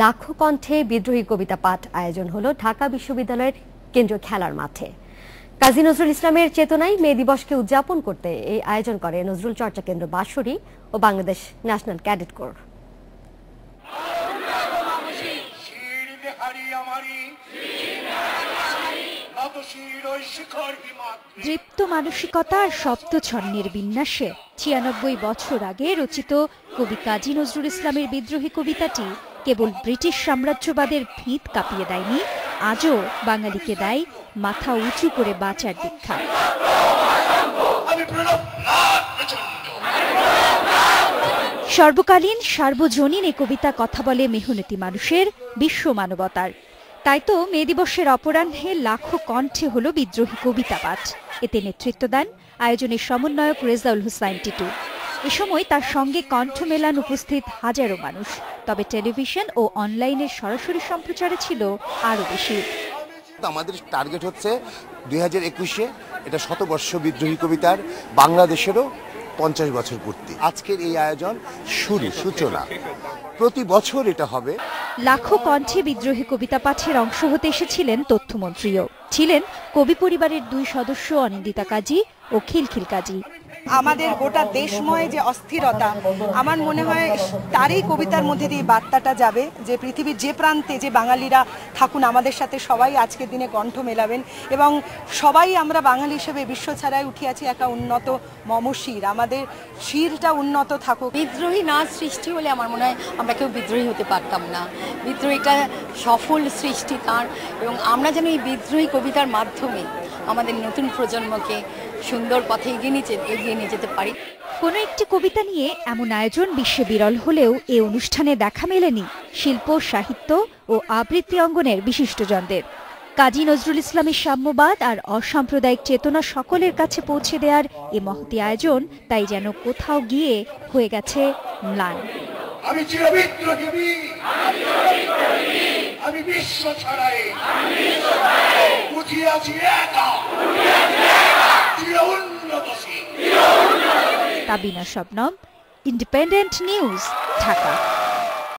লাখো কণ্ঠে বিদ্রোহী কবিতা পাঠ আয়োজন হলো ঢাকা বিশ্ববিদ্যালয়ের কেন্দ্রীয় খেলার মাঠে। কাজী নজরুল ইসলামের চেতনায় মে দিবসকে উদযাপন করতে এই আয়োজন করে নজরুল চর্চা কেন্দ্র বাঁশরী ও বাংলাদেশ ন্যাশনাল ক্যাডেট কোর। দৃপ্ত মানসিকতা আর শব্দ ছন্নের বিন্যাসে, ছিয়ানব্বই বছর আগে রচিত কবি কাজী নজরুল ইসলামের বিদ্রোহী কবিতাটি কেবল ব্রিটিশ সাম্রাজ্যবাদের ভিত কাঁপিয়ে দেয়নি আজও বাঙালিকে দেয় মাথা উঁচু করে বাঁচার দীক্ষা। সর্বকালীন সার্বজনীন এ কবিতা কথা বলে মেহনতি মানুষের বিশ্ব মানবতার। তাই তো মে দিবসের অপরাহ্নে লাখো কণ্ঠে হলো বিদ্রোহী কবিতা পাঠ এতে নেতৃত্ব দেন আয়োজনের সমন্বয়ক রেজাউল হুসাইন টিটু। এ সময় তার সঙ্গে কণ্ঠ মেলান উপস্থিত হাজারো মানুষ। তবে টেলিভিশন ও অনলাইনের সরাসরি সম্প্রচারে ছিল আরও বেশি। আমাদের টার্গেট হচ্ছে দুই হাজার একুশে এটা শতবর্ষ বিদ্রোহী কবিতার বাংলাদেশেরও পঞ্চাশ বছর পূর্তি। আজকের এই আয়োজন শুরু সূচনা। প্রতি বছর এটা হবে। লাখো কণ্ঠে বিদ্রোহী কবিতা পাঠের অংশ হতে এসেছিলেন তথ্যমন্ত্রীও। ছিলেন কবি পরিবারের দুই সদস্য অনিন্দিতা কাজী ও খিলখিল কাজী। আমাদের গোটা দেশময় যে অস্থিরতা, আমার মনে হয় তারই কবিতার মধ্যে দিয়ে বার্তাটা যাবে যে পৃথিবীর যে প্রান্তে যে বাঙালিরা থাকুন, আমাদের সাথে সবাই আজকের দিনে কণ্ঠ মেলাবেন এবং সবাই আমরা বাঙালি হিসেবে বিশ্ব ছাড়াই উঠিয়াছি একটা উন্নত মমশির আমাদের শিরটা উন্নত থাকুক। বিদ্রোহী নাচ সৃষ্টি হলে আমার মনে হয় আমরা কেউ বিদ্রোহী হতে পারতাম না। বিদ্রোহীটা সফল সৃষ্টি তার এবং আমরা যেন এই বিদ্রোহী কবিতার মাধ্যমে আমাদের নতুন প্রজন্মকে সুন্দর পথে এগিয়ে নিয়ে এগিয়ে নিয়ে যেতে পারি। কোনো একটি কবিতা নিয়ে এমন আয়োজন বিশ্বে বিরল হলেও এ অনুষ্ঠানে দেখা মেলেনি শিল্প সাহিত্য ও আবৃত্তি অঙ্গনের বিশিষ্টজনদের। কাজী নজরুল ইসলামের সাম্যবাদ আর অসাম্প্রদায়িক চেতনা সকলের কাছে পৌঁছে দেওয়ার এ মহতি আয়োজন তাই যেন কোথাও গিয়ে হয়ে গেছে ম্লান। আমি চিরবিদ্রোহী আমি বিশ্ব ছাড়াই। উঠিয়াছি একা। Tabina Shabnam independent news Dhaka.